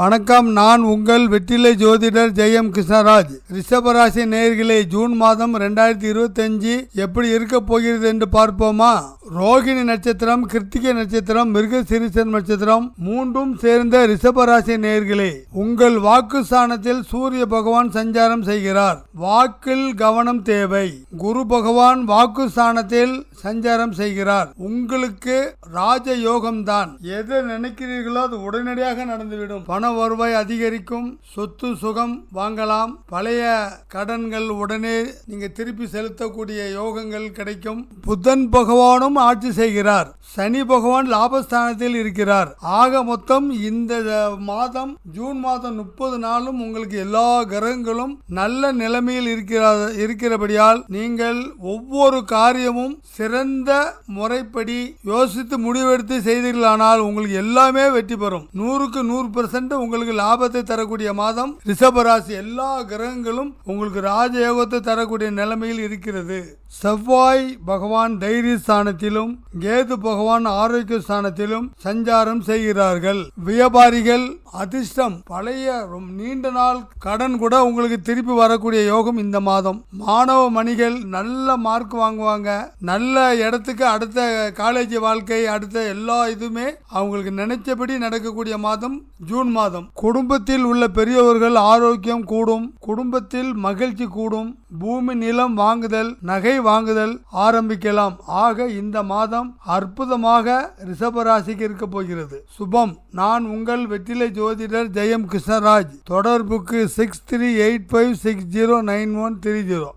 வணக்கம் நான் உங்கள் வெற்றிலை ஜோதிடர் ஜெயம் கிருஷ்ணராஜ். ரிஷபராசி நேயர்களே ஜூன் மாதம் ரெண்டாயிரத்தி இருபத்தஞ்சு எப்படி இருக்க போகிறது என்று பார்ப்போமா? ரோகிணி நட்சத்திரம் கிருத்திகை நட்சத்திரம் மிருக சிறிசன் நட்சத்திரம் மூன்றும் சேர்ந்த ரிஷபராசி நேர்களே உங்கள் வாக்கு ஸ்தானத்தில் சூரிய பகவான் சஞ்சாரம் செய்கிறார். வாக்கில் கவனம் தேவை. குரு பகவான் வாக்கு ஸ்தானத்தில் சஞ்சாரம் செய்கிறார். உங்களுக்கு ராஜ யோகம்தான் எது நினைக்கிறீர்களோ அது உடனடியாக நடந்துவிடும். பண வருவாய் அதிகரிக்கும் சொத்து சுகம் வாங்கலாம். பழைய கடன்கள் உடனே நீங்க திருப்பி செலுத்தக்கூடிய யோகங்கள் கிடைக்கும். புத்தன் பகவானும் ஆட்சி செய்கிறார். சனி பகவான் லாபஸ்தானத்தில் இருக்கிறார். ஆக மொத்தம் இந்த மாதம் ஜூன் மாதம் முப்பது நாளும் உங்களுக்கு எல்லா கிரகங்களும் நல்ல நிலைமையில் இருக்கிற இருக்கிறபடியால் நீங்கள் ஒவ்வொரு காரியமும் சிறந்த முறைப்படி யோசித்து முடிவெடுத்து செய்தீர்களானால் உங்களுக்கு எல்லாமே வெற்றி பெறும். நூறுக்கு நூறு பெர்சன்ட் உங்களுக்கு லாபத்தை தரக்கூடிய மாதம் ரிஷபராசி எல்லா கிரகங்களும் உங்களுக்கு ராஜயோகத்தை தரக்கூடிய நிலைமையில் இருக்கிறது. செவ்வாய் பகவான் தைரிய ஸ்தானத்திலும் கேது பகவான் ஆரோக்கிய ஸ்தானத்திலும் சஞ்சாரம் செய்கிறார்கள். வியாபாரிகள் அதிர்ஷ்டம் பழைய நீண்ட நாள் கடன் கூட உங்களுக்கு திருப்பி வரக்கூடிய யோகம் இந்த மாதம். மாணவ மணிகள் நல்ல மார்க் வாங்குவாங்க. நல்ல இடத்துக்கு அடுத்த காலேஜ் வாழ்க்கை அடுத்த எல்லா இதுவுமே அவங்களுக்கு நினைச்சபடி நடக்கக்கூடிய மாதம் ஜூன் மாதம். குடும்பத்தில் உள்ள பெரியவர்கள் ஆரோக்கியம் கூடும். குடும்பத்தில் மகிழ்ச்சி கூடும். பூமி நிலம் வாங்குதல் நகை வாங்குதல் ஆரம்பிக்கலாம். ஆக இந்த மாதம் அற்புதமாக ரிஷபராசிக்கு இருக்க போகிறது. சுபம். நான் உங்கள் வெற்றிலை ஜோதிடர் ஜெயம் கிருஷ்ணராஜ். தொடர்புக்கு six three eight five six zero nine one three zero